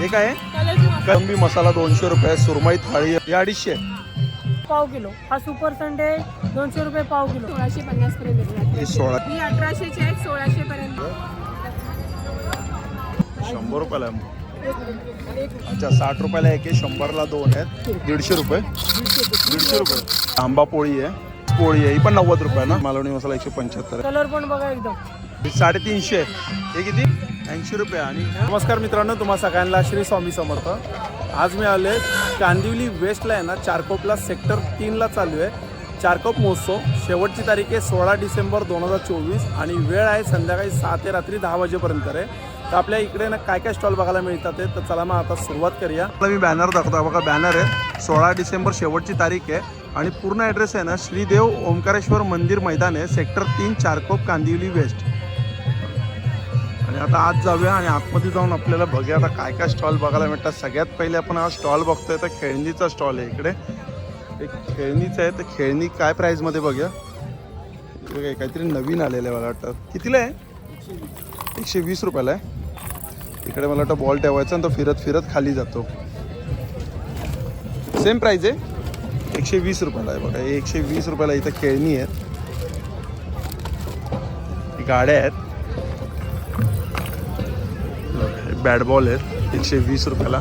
हे काय आहे? कलंबी मसाला दोनशे रुपये सुरमई थाळी हे अडीचशे. पाव किलो. हा सुपर संडे दोनशे रुपये पाव किलो. सोळाशे पन्नास पर्यंत हे सोळा. ही अठराशेची आहेत सोळाशे पर्यंत. शंभर रुपयाला आहे. अच्छा साठ रुपयाला एक आहे शंभरला दोन आहेत. दीडशे रुपये. दीडशे रुपये. आंबा पोळी आहे. पोळी आहे ही पण नव्वद रुपये ना. मालवणी मसाला एकशे पंच्याहत्तर कलर पण बघा एकदम. आहे साडेतीनशे. हे किती? ऐंशी रुपये आणि नमस्कार मित्रांनो तुम्हा सगळ्यांना श्री स्वामी समर्थ. आज मी आलो कांदिवली वेस्टला आहे ना चारकोपला सेक्टर तीनला चालू आहे. चारकोप महोत्सव शेवटची तारीख आहे सोळा डिसेंबर दोन हजार चोवीस आणि वेळ आहे संध्याकाळी सहा ते रात्री दहा वाजेपर्यंत आहे तर आपल्या इकडे ना काय काय स्टॉल बघायला मिळतात ते तर चला मग आता सुरुवात करूया. मी बॅनर दाखवतो. बघा बॅनर आहे. सोळा डिसेंबर शेवटची तारीख आहे आणि पूर्ण ॲड्रेस आहे ना श्रीदेव ओंकारेश्वर मंदिर मैदान आहे सेक्टर तीन चारकोप कांदिवली वेस्ट. आता आज जाऊया आणि आतमध्ये जाऊन आपल्याला बघूया आता काय काय स्टॉल बघायला मिळतात सगळ्यात पहिले आपण हा स्टॉल बघतोय तर खेळणीचा स्टॉल आहे इकडे. एक खेळणीचं आहे तर खेळणी काय प्राईजमध्ये बघूया. बघा, काहीतरी नवीन आलेलं आहे मला वाटतं. कितीला आहे? एकशे वीस रुपयाला आहे. इकडे मला वाटतं बॉल ठेवायचा आणि तो फिरत फिरत खाली जातो. सेम प्राईज आहे. एकशे वीस रुपयाला आहे बघा. एकशे वीस रुपयाला इथं खेळणी आहेत. गाड्या आहेत. बॅट बॉल आहेत एकशे वीस रुपयाला.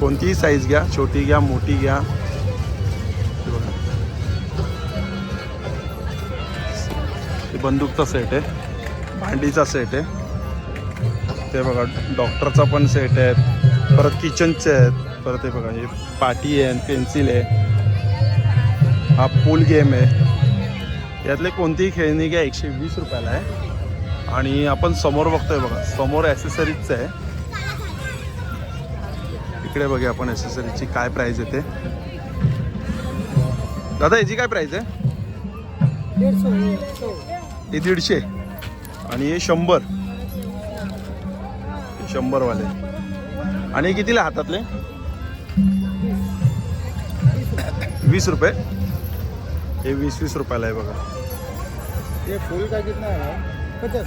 कोणतीही साईज घ्या छोटी घ्या मोठी घ्या. बघा. बंदूकचा सेट आहे. भांडीचा सेट आहे. ते बघा डॉक्टरचा पण सेट आहे. परत किचनचे आहेत. परत हे बघा हे पाटी आहे पेन्सिल आहे. हा पूल गेम आहे. यातले कोणतीही खेळणी घ्या एकशे वीस रुपयाला आहे. आणि आपण समोर बघतोय बघा समोर ॲसेसरीजचं आहे. इकडे बघूया आपण ॲसेसरीजची काय प्राईस आहे ते दादा याची काय प्राईस आहे? हे दीडशे. आणि हे शंभर. शंभरवाले. आणि कितीला हातातले? वीस रुपये. हे वीस वीस रुपयाला आहे बघा. हे फुल का कितना आहे? पचास.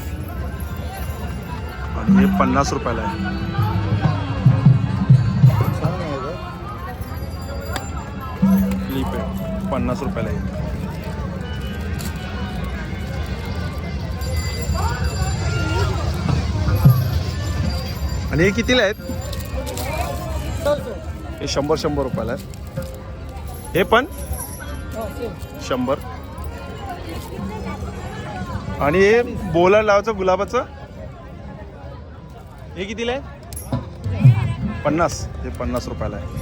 आणि हे पन्नास रुपयाला आहे. क्लिप आहे पन्नास रुपयाला आहे आणि हे कितीला आहेत? हे शंभर शंभर रुपयाला आहेत. हे पण? शंभर. आणि हे बोला लावायचं गुलाबाचं? हे कितीला आहे? पन्नास. हे पन्नास रुपयाला आहे.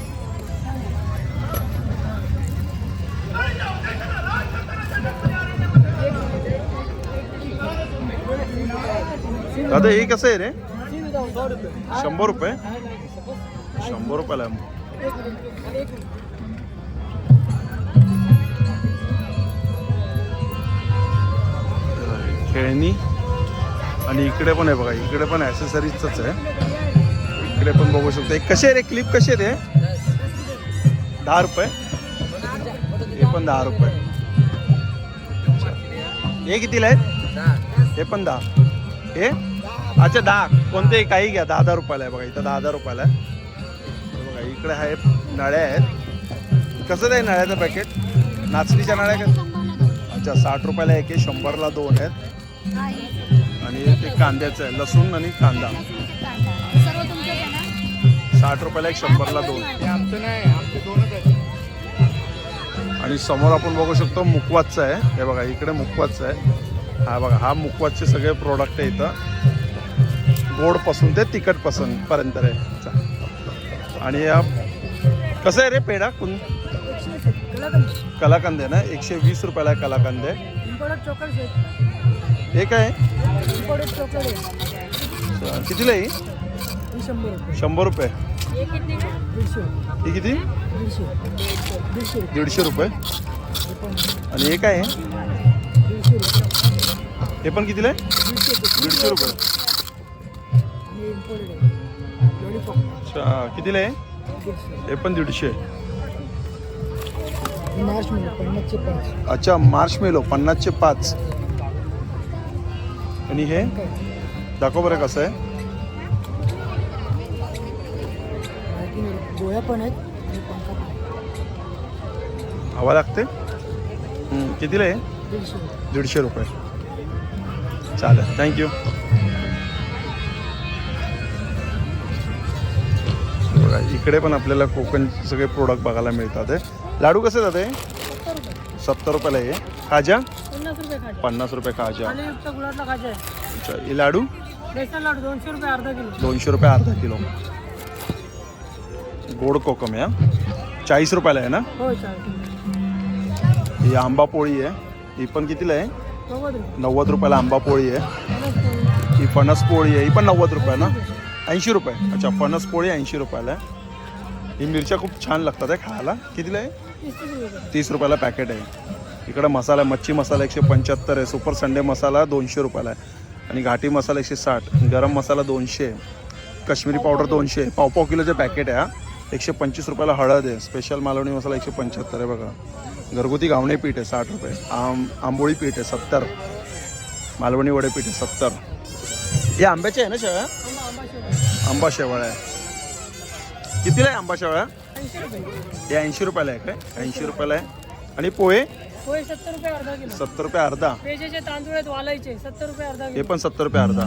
दादा हे कसं आहे रे? शंभर रुपये? शंभर रुपयाला आहे खेळणी. आणि इकडे पण आहे बघा इकडे पण ॲसेसरीजच आहे. इकडे पण बघू शकतो. कसे आहे रे? क्लिप कसे आहे दहा रुपये? हे पण दहा रुपये. हे कितीला आहेत? हे पण दहा. हे? अच्छा दहा. कोणते काही घ्या. दहा दहा रुपयाला आहे बघा. इथं दहा दहा रुपयाला आहे. हे बघा इकडे आहे नळ्या आहेत. कसं आहे नळ्याचं पॅकेट नाचणीच्या नळ्या का अच्छा साठ रुपयाला एक आहे शंभरला दोन आहेत. आणि ते कांद्याचं आहे. लसूण आणि कांदा. साठ रुपयाला एक शंभरला दोन. आणि समोर आपण बघू शकतो मुकवासचं आहे. हे बघा इकडे मुकवासचं आहे. हा बघा हा मुकवासचे सगळे प्रोडक्ट आहे इथं. गोडपासून ते तिखटपासून पर्यंत आहे चा. आणि कसं आहे रे पेढा? कोण? कलाकंद आहे ना? एकशे वीस रुपयाला आहे कलाकंद आहे. आहे हे काय? आहे? कितीला आहे शंभर रुपये. हे किती दीडशे ही किती? दीडशे रुपये. आणि हे काय आहे? हे पण कितीला आहे? दीडशे रुपये. अच्छा कितीला आहे? हे पण दीडशे. अच्छा मार्च मेलो पन्नासचे पाच. आणि हे? दाखव बरं कसं आहे. पण आहेत हवा लागते? कितीला आहे? दीडशे रुपये. चालेल थँक्यू इकडे पण आपल्याला कोकण सगळे प्रोडक्ट बघायला मिळतात आहे लाडू कसे जाते सत्तर रुपये सत्तर रुपयाला आहे खाजा पन्नास रुपये खाजे अच्छा हे लाडू? दोनशे रुपये अर्धा किलो. दोनशे रुपये अर्धा किलो. गोड कोकम हा. चाळीस रुपयाला आहे ना? हो ही आंबा पोळी आहे. ही पण कितीला आहे? नव्वद रुपये. नव्वद रुपयाला आंबा पोळी आहे. ही फणस पोळी आहे. ही पण नव्वद रुपये ना? ऐंशी रुपये. अच्छा फणस पोळी ऐंशी रुपयाला आहे. ही मिरच्या खूप छान लागतात आहे खायला. कितीला आहे? तीस तीस रुपये तीस रुपयाला पॅकेट आहे. इकडं मसाला मच्छी मसाला एकशे पंच्याहत्तर आहे. सुपर संडे मसाला दोनशे रुपयाला आहे. आणि घाटी मसाला एकशे साठ. गरम मसाला दोनशे काश्मीरी पावडर दोनशे पाव पाव किलोचे पॅकेट आहे हा. एकशे पंचवीस रुपयाला हळद आहे. स्पेशल मालवणी मसाला एकशे पंच्याहत्तर आहे बघा. घरगुती घावणे पीठ आहे साठ रुपये. आम आंबोळी पीठ आहे सत्तर. मालवणी वडे पीठ आहे सत्तर. हे आंब्याचे आहे ना शेवळ्या आंबा शेवळ्या आहे. कितीला आहे आंबा रुपये हे ऐंशी रुपयाला आहे काय? ऐंशी रुपयाला आहे. आणि पोहे? पोहे सत्तर रुपये अर्धा किलो. सत्तर रुपये अर्धा. पेजेचे तांदूळ आहेत वालायचे सत्तर रुपये अर्धा हे किलो पण सत्तर रुपये अर्धा.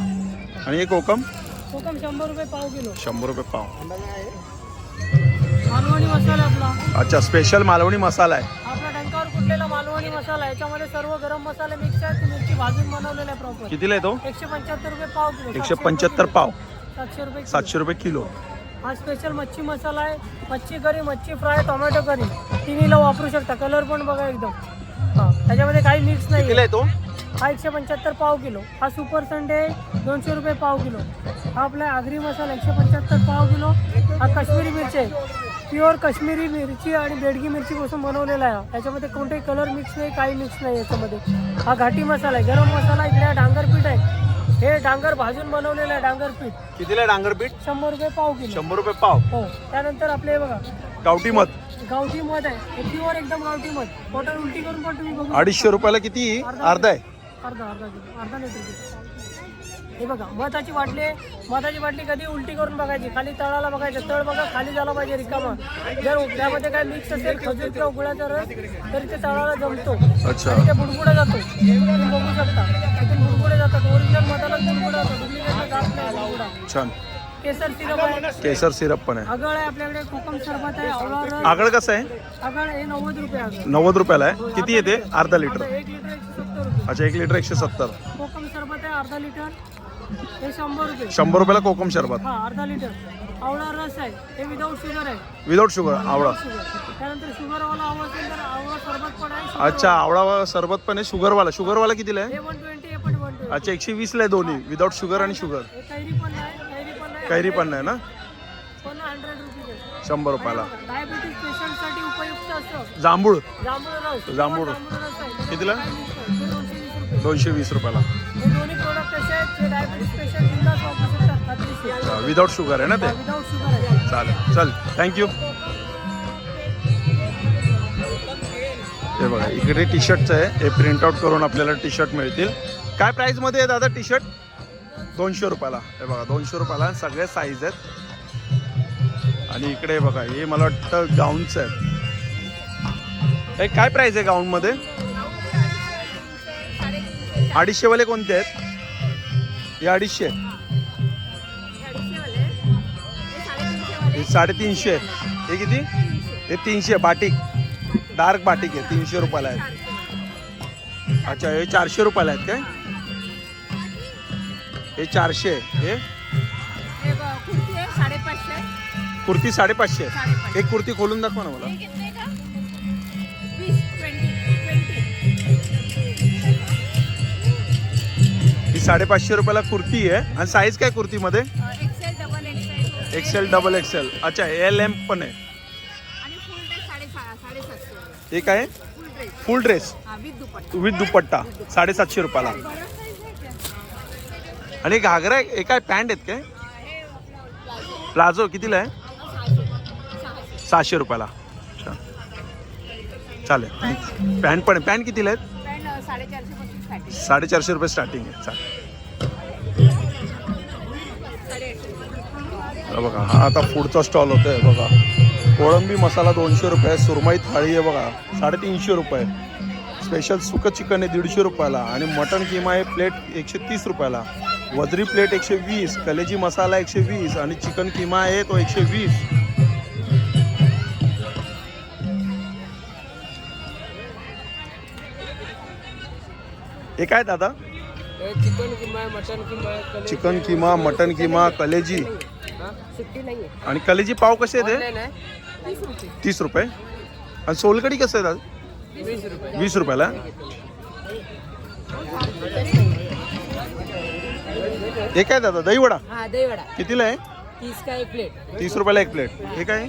आणि हे कोकम? कोकम शंभर रुपये पाव किलो. शंभर रुपये पाव. मालवणी मसाला आपला. अच्छा स्पेशल मालवणी मसाला आहे. आपला टँकावर कुठलेला मालवणी मसाला आहे? याच्यामध्ये सर्व गरम मसाले मिक्स आहेत. मिरची भाजून बनवलेला आहे प्रॉपर कितीला आहे तो? एकशे पंच्याहत्तर रुपये पाव किलो. एकशे पंच्याहत्तर पाव. सातशे रुपये किलो. सातशे रुपये किलो. हा स्पेशल मच्छी मसाला आहे. मच्छी करी मच्छी फ्राय टोमॅटो करी. तिन्हीला वापरू शकता. कलर पण बघा एकदम. हा त्याच्यामध्ये काही मिक्स नाही आहे तो? हा एकशे पंच्याहत्तर पाव किलो. हा सुपर संडे दोनशे रुपये पाव किलो. हा आपला आगरी मसाला एकशे पंच्याहत्तर पाव किलो. हा काश्मीरी मिरची आहे. प्युअर काश्मीरी मिरची आणि बेडगी मिरची पासून बनवलेला आहे हा. याच्यामध्ये कोणताही कलर मिक्स नाही काही मिक्स नाही याच्यामध्ये. हा घाटी मसाला आहे. गरम मसाला इकडे हा डांगर पीठ आहे. हे डांगर भाजून बनवलेलं आहे डांगर पीठ. कितीला आहे डांगरपीठ शंभर रुपये पाव किलो. शंभर रुपये पाव. हो त्यानंतर आपले हे बघा. गावठी मध. गावठी मध आहे. हे प्युअर एकदम गावठी मध. बॉटल उलटी करून पण तुम्ही बघू अडीचशे रुपयाला किती? अर्धा आहे. अर्धा अर्धा किलो अर्धा लिटर हे बघा मधाची बाटली आहे. मधाची बाटली कधी उलटी करून बघायची. खाली तळाला बघायचं. तळ बघा खाली झाला पाहिजे रिकामा. जर त्यामध्ये काय मिक्स असेल खजूर किंवा गुळाचा रस तरी ते तळाला जमतो. आणि ते बुडबुडे जातो. तुम्ही बघू शकता. तिथून बुडबुडे जातात. ओरिजिनल मधाला बुडबुडा जातो. डुप्लिकेटला जात नाही. बुडबुडा. छान. केसर सिरप आहे. केसर सिरप पण आहे. आगळ आहे आपल्याकडे. कोकम सरबत आहे. आवळा रस. आगळ कसं आहे? आगळ हे नव्वद रुपये आगळ. नव्वद रुपयाला आहे. किती येते? अर्धा लिटर. आता एक लिटर एकशे सत्तर रुपये. अच्छा एक लिटर एकशे सत्तर. कोकम सरबत आहे अर्धा लिटर. हे शंभर रुपये. शंभर रुपयाला कोकम शरबत. हा अर्धा लिटर. आवळा रस आहे हे विदाऊट शुगर आहे. विदाऊट शुगर आवळा. शुगर त्यानंतर शुगरवाला हवं असेल तर आवळा सरबत पण आहे अच्छा आवळा सरबत पण आहे शुगरवाला शुगरवाला कितीला आहे? हे वन ट्वेंटी हे पण वन ट्वेंटी अच्छा एकशे वीसला आहे दोन्ही विदाऊट शुगर आणि शुगर हे कैरी पण नाही कैरी पण नाही कैरी पण नाही ना? पण हंड्रेड रुपीज आहे. शंभर रुपयाला. डायबिटीज पेशंटसाठी उपयुक्त असतं. जांभूळ. जांभूळ रस. जांभूळ. रस कितीला? काय मिळतं? दोनशे वीस रुपये. दोनशे वीस रुपयाला. पेशंट बिंदास वापरू शकतात खात्रीशीर विदाऊट शुगर आहे ना ते? विदाऊट शुगर आहे. चालेल चल थँक्यू हे बघा इकडे टी शर्टचं आहे. हे प्रिंट आउट करून आपल्याला टी शर्ट मिळतील. काय प्राईजमध्ये आहे दादा टी शर्ट दोनशे रुपयाला. हे बघा दोनशे रुपयाला आणि सगळे साईज आहेत. आणि इकडे बघा हे मला वाटतं गाऊनचं आहे हे काय प्राईज आहे गाऊनमध्ये अडीचशेवाले कोणते आहेत? हे अडीचशे. हे साडेतीनशे. हे किती? हे तीनशे बाटिक डार्क बाटिक आहे तीनशे रुपयाला आहेत. अच्छा हे चारशे रुपयाला आहेत काय? हे चारशे. हे? हे कुर्ती साडेपाचशे. एक कुर्ती खोलून दाखवा ना मला. साडेपाचशे रुपयाला कुर्ती आहे. आणि साईज काय कुर्तीमध्ये? XL double XL XL double XL अच्छा एल एम पण आहे. हे काय आहे? Full dress with dupatta. साडेसातशे रुपयाला? आणि घागरा आहे हे काय पॅन्ट आहेत काय? प्लाझो कितीला आहे? सहाशे. रुपयाला. अच्छा. चालेल. पॅन्ट पण आहे. पॅन्ट कितीला आहेत? साडेचारशे रुपये स्टार्टिंग आहे. चालेल. बघा. हा आता पुढचा स्टॉल होतोय बघा. कोळंबी मसाला दोनशे रुपये सुरमई थाळी आहे बघा. साडेतीनशे रुपये. स्पेशल सुकं चिकन आहे दीडशे रुपयाला. आणि मटन किमा आहे प्लेट एकशे तीस रुपयाला. वजरी प्लेट एकशे वीस कलेजी मसाला एकशे वीस आणि चिकन किमा आहे तो एकशे वीस. हे काय दादा? चिकन किमा मटन किमा कलेजी. सुट्टी नाही आणि कलेजी पाव कसे आहे ऑनलाईन आहे. तीस रुपये. आणि सोलकडी कसं आहे दादा वीस रुपये. वीस रुपयाला? हे काय दादा दही वडा हा दही वडा कितीला आहे? तीस का एक प्लेट. तीस रुपयाला एक प्लेट. हे काय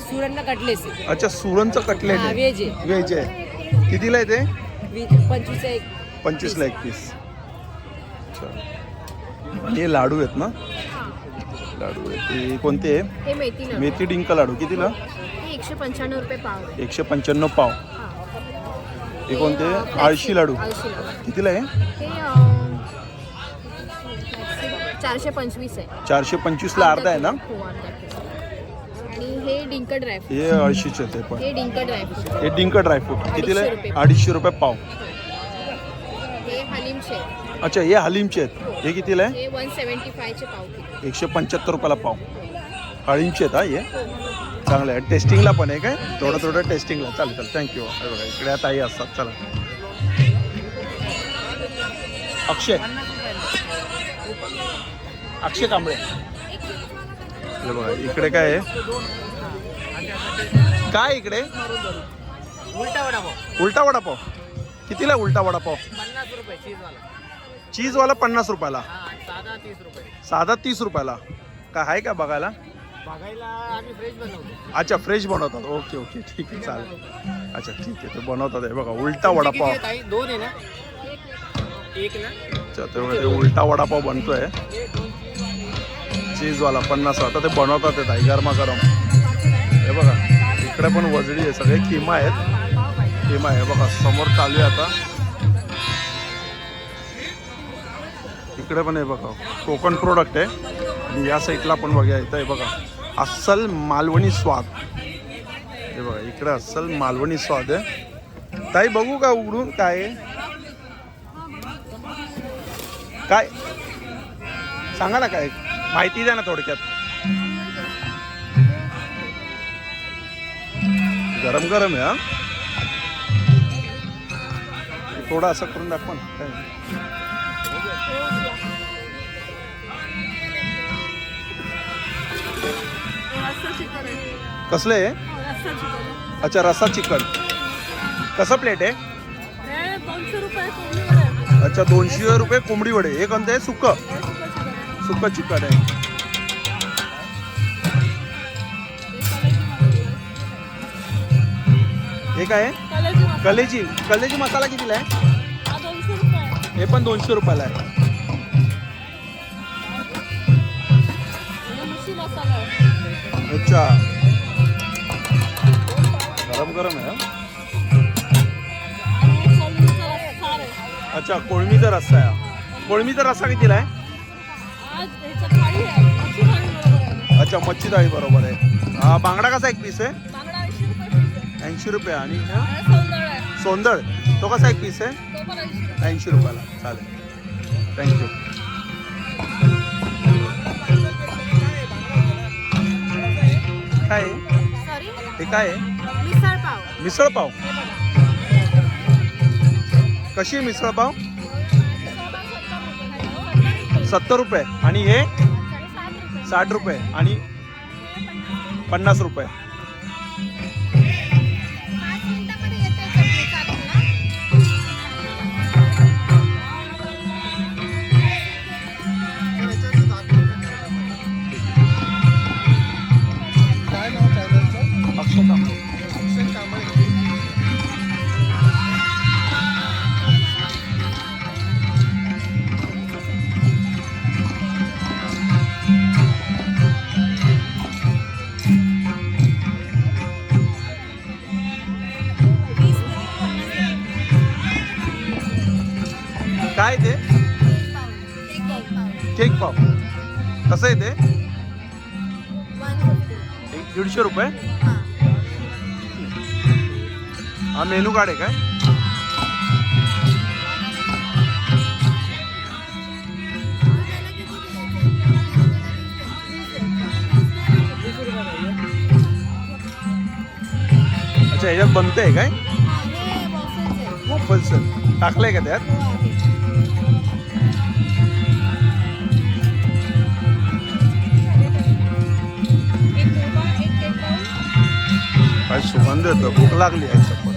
सुरन्न कटलेस अच्छा सुरणचं कटलेट आहे. व्हेज आहे. व्हेज आहे. कितीला आहे ते? वीस पंचवीस एक. पंचवीसला एक पीस. अच्छा. हे लाडू आहेत ना? लाडू आहेत ते कोणते आहे? हे मेथी लाडू. मेथी डिंक लाडू. कितीला हे एकशे पंच्याण्णव रुपये पाव आहे. एकशे पंच्याण्णव पाव. हे. कोणते? आळशी लाडू. आळशी लाडू. कितीला आहे? हे अं, चारशे पंचवीस आहे. चारशे पंचवीसला अर्धा आहे ना? हो अर्धा किलो. आणि हे डिंक ड्रायफ्रूट हे अळशीचे ते पण. हे डिंक ड्रायफ्रूट हे डिंक ड्रायफ्रूट कितीला अडीचशे आहे रुपये. अडीचशे रुपये पाव. हलीम अच्छा हे हलीमचे आहेत. हे कितीला आहे? हे वन सेवन्टी फायचे पाव किलो. एकशे पंच्याहत्तर रुपयाला पाव. हळींचे आहेत हा हे? चांगलं आहे. टेस्टिंगला पण आहे काय? थोडं थोडं टेस्टिंगला. चालेल चालेल. थँक्यू बघा इकडे आता आई असतात. चला. अक्षय. अक्षय कांबळे. हे बघा इकडे काय आहे? काय इकडे? उलटा वडा भाऊ उलटा वडापाव. कितीला उलटा वडापाव? पन्नास रुपये चीजवाला. चीजवाला पन्नास रुपयाला. हा साधा तीस रुपये. साधा तीस रुपयाला. काय आहे का बघायला? बघायला आम्ही फ्रेश बनवतो. अच्छा फ्रेश बनवतात. ओके ओके ठीक आहे चालेल. अच्छा ठीक आहे ते बनवतात. हे बघा उलटा वडापाव. किती? दोन आहे ना? एक ना? अच्छा तेव्हा ते उलटा वडापाव बनतोय. चीजवाला पन्नास आता ते बनवतात ते ताई गरमा गरम हे बघा इकडे पण वजडी आहे सगळे किमा आहेत. टीम आहे. बघा समोर चालू आहे आता. इकडे पण आहे बघा कोकण प्रोडक्ट आहे. आणि या साईडला पण बघा इथं आहे बघा. अस्सल मालवणी स्वाद. हे बघा इकडे अस्सल मालवणी स्वाद आहे. ताई बघू का उघडून काय काय? सांगा ना काय? माहिती द्या ना थोडक्यात. गरम गरम आहे हा? थोडं असं करून दाखवा कसले आहे अच्छा रसा चिकन. कसं प्लेट आहे? अच्छा दोनशे रुपये कोंबडी वडे. हे कोणतं आहे? सुक. सुक चिकन आहे. हे काय आहे? कलेजी कलेजी मसाला कितीला आहे? हे पण दोनशे रुपयाला आहे. अच्छा. गरम गरम आहे हा. अच्छा कोळमीचा रस्सा आहे हा. कोळमीचा रस्सा कितीला आहे? अच्छा मच्छी थाळी बरोबर आहे. हा बांगडा कसा एक पीस आहे? ऐंशी रुपये आणि? सोंदळ तो कसा एक पीस आहे? ऐंशी रुपयाला. चालेल. थँक्यू काय? आहे? सॉरी हे काय आहे? मिसळ पाव. मिसळ पाव. कशी मिसळ पाव? सत्तर रुपये. आणि हे? साठ रुपये. आणि पन्नास रुपये. केक पाव. कसं आहे ते? दीडशे रुपये? हां हा मेनू कार्ड आहे काय? अच्छा ह्याच्यात बनतंय काय? हे टाकलंय का त्यात? काय सुगंध येतो भूक लागली आहे चप्पल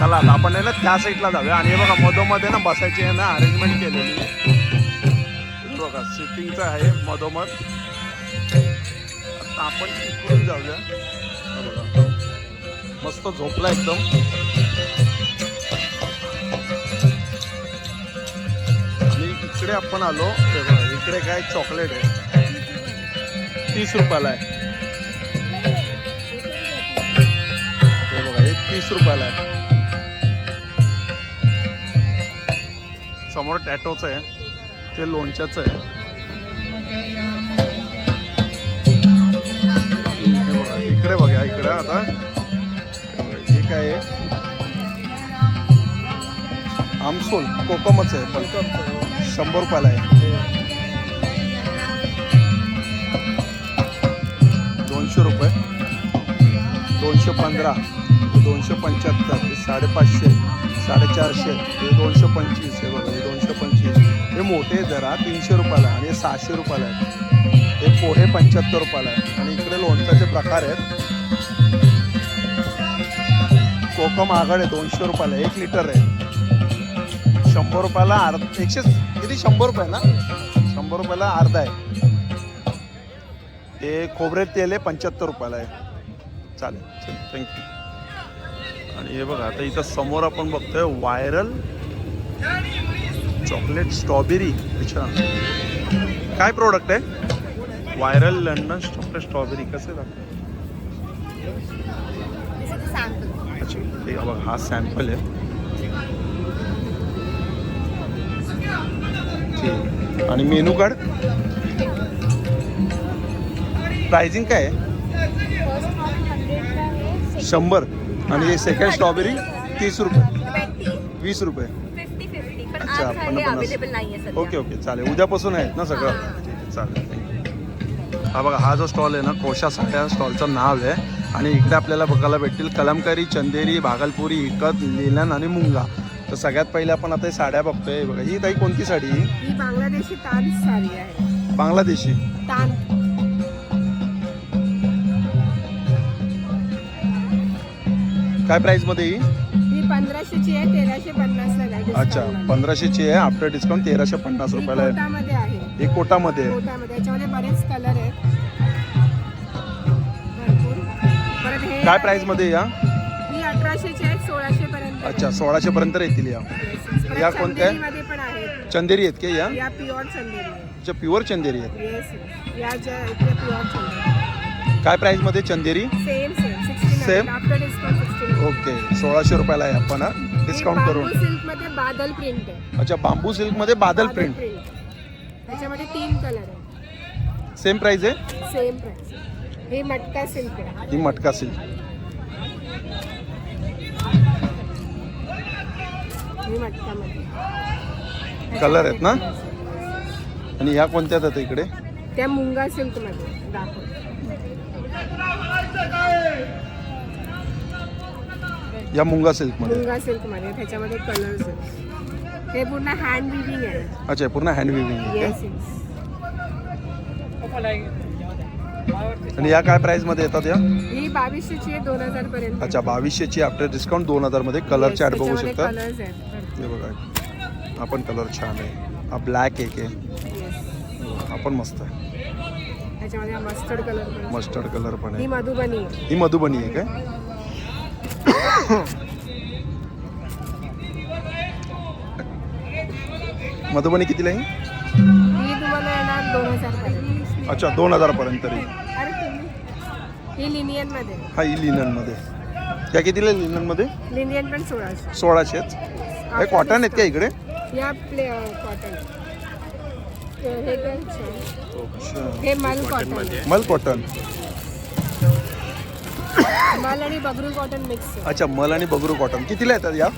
चला आपण आहे ना त्या साईडला जाऊया. आणि हे बघा मधोमध आहे ना बसायची आहे ना अरेंजमेंट केलेली आहे. बघा सिटिंगचं आहे मधोमध. आता आपण तिकडून जाऊया. बघा. मस्त झोपला एकदम. आणि इकडे आपण आलो. इकडे काय चॉकलेट आहे. तीस रुपयाला आहे. हे बघा हे तीस रुपयाला आहे. समोर टॅटोचं आहे. ते लोणच्याचं आहे. इकडे बघा इकडे आता. हे काय आहे? आमसोल कोकमच आहे पण शंभर रुपयाला आहे. दोनशे रुपये. दोनशे पंधरा दोनशे पंच्याहत्तर हे साडेपाचशे साडेचारशे हे दोनशे पंचवीस हे बघा हे दोनशे पंचवीस. हे मोठे जरा तीनशे रुपयाला आणि हे सहाशे रुपयाला आहेत. हे पोहे पंच्याहत्तर रुपयाला आहे आणि इकडे लोणच्याचे प्रकार आहेत. कोकम आघाड आहे दोनशे रुपयाला एक लिटर आहे. शंभर रुपयाला अर्ध एकशे किती? शंभर रुपये ना? शंभर रुपयाला अर्धा आहे. ते खोबरे तेल आहे पंच्याहत्तर रुपयाला आहे. चालेल चल थँक्यू आणि हे बघा आता इथं समोर आपण बघतोय व्हायरल चॉकलेट स्ट्रॉबेरी अच्छा. काय प्रोडक्ट आहे? व्हायरल लंडन चॉकलेट स्ट्रॉबेरी कसे दाखव अच्छा ते बघा हा सॅम्पल आहे. ठीक. आणि मेनू कार्ड प्राइसिंग काय आहे? शंभर. आणि हे सेकंड स्ट्रॉबेरी तीस रुपये. वीस रुपये. अच्छा, आज पन्नास- ओके ओके. चालेल. उद्यापासून आहेत ना सगळं? हां. ठीक आहे चालेल. हा बघा हा जो स्टॉल आहे ना कोशा साड्या स्टॉलचं नाव आहे. आणि इकडे आपल्याला बघायला भेटतील कलमकारी चंदेरी भागलपुरी इकत लिलन आणि मुंगा. तर सगळ्यात पहिले आपण आता हे साड्या बघतोय. हे बघा ही ताई कोणती साडी? ही ही बांगलादेशी तान साडी आहे. बांगलादेशी. तान. काय प्राइसमध्ये ही? ही पंधराशेची आहे तेराशे पन्नासला आहे अच्छा पंधराशेची आहे आफ्टर डिस्काउंट तेराशे पन्नास रुपयाला आहे. कोटामध्ये आहे. ही कोटामध्ये आहे. कोटामध्ये याच्यामध्ये बरेच कलर आहेत. भरपूर. परत हे काय प्राइसमध्ये या? ही अठराशेची आहे सोळाशे पर्यंत. अच्छा सोळाशे पर्यंत येतील या. या कोणत्या? मध्ये पण आहेत. चंदेरी आहेत का या? या प्युअर चंदेरी अच्छा प्युअर चंदेरी आहेत. येस या ज्या इथे प्युअर चंदेरी काय प्राइसमध्ये Chanderi? Same same sixty Same? After discount okay सोळाशे रुपयाला आहे आपण डिस्काउंट करून. सिल्कमध्ये बादल प्रिंट आहे. अच्छा बांबू सिल्कमध्ये बादल प्रिंट. त्याच्यामध्ये तीन कलर आहे सेम प्राइस आहे? सेम प्राइस हे मटका सिल्क आहे. ही मटका सिल्क. हे कलर आहेत ना? आणि ह्या कोणत्या आहेत इकडे? त्या मुंगा सिल्कमध्ये दाखव या मुंगा सिल्कमध्ये मुंगा सिल्कमध्ये त्याच्यामध्ये कलर्स आहेत. हे पूर्ण हँड विविंग आहे. अच्छा पूर्ण हँड विविंग आहे येस येस का? आणि या काय प्राइसमध्ये येतात या? ही बावीसशेची आहे दोन हजार पर्यंत. अच्छा बावीसशेची आफ्टर डिस्काउंट दोन हजारमध्ये कलर चार्ट बघू शकता. कलर्स आहेत. हे बघा. हा पण कलर छान आहे. हा ब्लॅक एक आहे. येस हा पण मस्त आहे. त्याच्यामध्ये हा मस्टर्ड कलर पण आहे. मस्टर्ड कलर पण ही आहे मधुबनी. आहे ही मधुबनी आहे काय? मधुबनी कितीला आहे? ही तुम्हाला येणार दोन हजार पर्यंत. अच्छा दोन हजार पर्यंत तरी. अरे तुम्ही? ही लिनियनमध्ये. हा ही या कितीला लिननमध्ये लिनियन पण सोळाशे. सोळाशेच हे कॉटन आहेत का इकडे? या प्ले कॉटन हे काय छान. अच्छा. हे मल कॉटन मल कॉटन मल आणि बगरू कॉटन मिक्स अच्छा मल आणि बगरू कॉटन कितीला येतात या?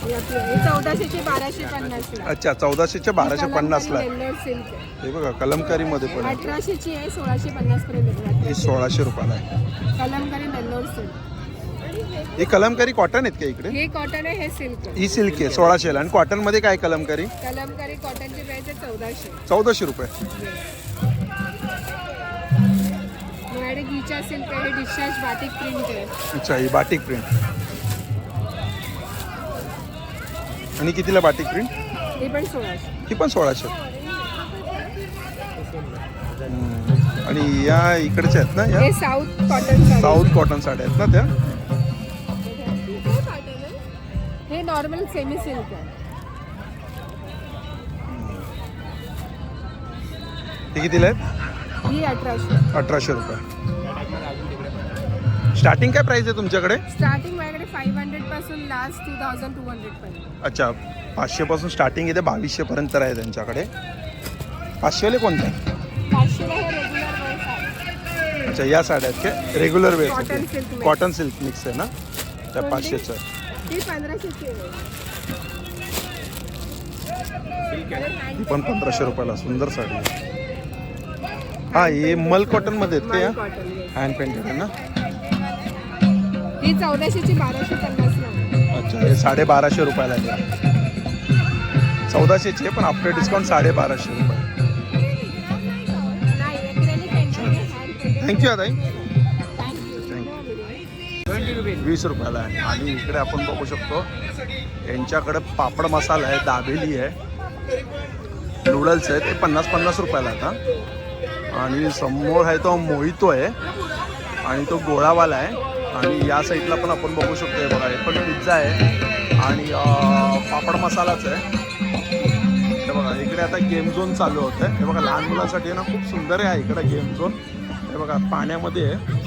चौदाशेचे बाराशे पन्नासला अच्छा चौदाशेच्या बाराशे पन्नासला. हे बघा कलमकारी मध्ये पण आहे. अठराशेची आहे सोळाशे पन्नास पर्यंत ही सोळाशे रुपयाला आहे. कलमकारी नेल्लोर सिल्क ही कलमकारी कॉटन आहेत का इकडे? हे कॉटन आहे हे सिल्क आहे. ही सिल्क आहे सोळाशेला आणि कॉटनमध्ये काय कलमकारी? कलमकारी कॉटनची प्राइस आहे चौदाशे. चौदाशे रुपये. आहे हे डिस्चार्ज बाटिक प्रिंट आहे. अच्छा ही बाटिक प्रिंट आणि कितीला बाटिक प्रिंट हे पण सोळाशे. ही पण सोळाशे. हम्म. आणि या इकडच्या आहेत ना या? हे साऊथ कॉटन साऊथ कॉटन साड्या आहेत ना त्या? हे नॉर्मल सेमी सिल्क आहे. ते कितीला आहेत? ही अठराशे. अठराशे रुपये. स्टार्टिंग काय प्राइस आहे तुमच्याकडे? स्टार्टिंग माझ्याकडे five हंड्रेडपासून last two thousand two hundred पर्यंत. अच्छा पाचशेपासून स्टार्टिंग येते बावीसशेपर्यंत आहे त्यांच्याकडे. पाचशेवाले कोणते? पाचशेला हे रेग्युलर वेअर्स आहे अच्छा या साड्या आहेत काय? Regular Cotton silk wear. Cotton silk mix आहे ना? त्या? पाचशेचं. ही पंधराशेची आहे. ही पण पंधराशे रुपयाला सुंदर साडी आहे. हा हे मल कॉटनमध्ये आहेत का कॉटन हँड पेंटेड आहे ना? ही चौदाशेची बाराशे पन्नासला आहे. अच्छा हे साडे बाराशे रुपयाला आहे. चौदाशेचे पण आफ्टर डिस्काउंट साडे बाराशे रुपये आहे. थँक्यू ट्वेंटी रुपीज वीस रुपयाला आहे. आणि इकडे आपण बघू शकतो यांच्याकडे पापड मसाला आहे दाबेली आहे. नूडल्स आहे ते पन्नास पन्नास रुपयाला आता. आणि समोर आहे तो मोहितो आहे. आणि तो गोळावाला आहे. आणि या साईडला पण आपण बघू शकतो बघा हे पण पिझ्झा आहे. आणि पापड मसालाच आहे. हे बघा इकडे आता गेम झोन चालू होतं आहे हे बघा लहान मुलांसाठी ना खूप सुंदर आहे इकडे गेम झोन. हे बघा पाण्यामध्ये आहे.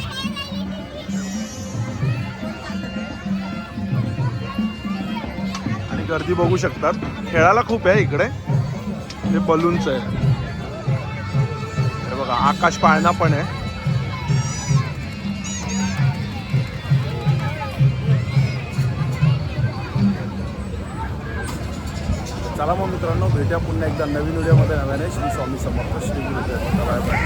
आणि गर्दी बघू शकतात. खेळायला खूप आहे इकडे. हे बलून्स आहे. हे बघा आकाश पाळणा पण आहे. चला मग मित्रांनो भेट्या पुन्हा एकदा नवीन व्हिडिओमध्ये. नव्याने श्री स्वामी समर्थ श्री गुरुदेव.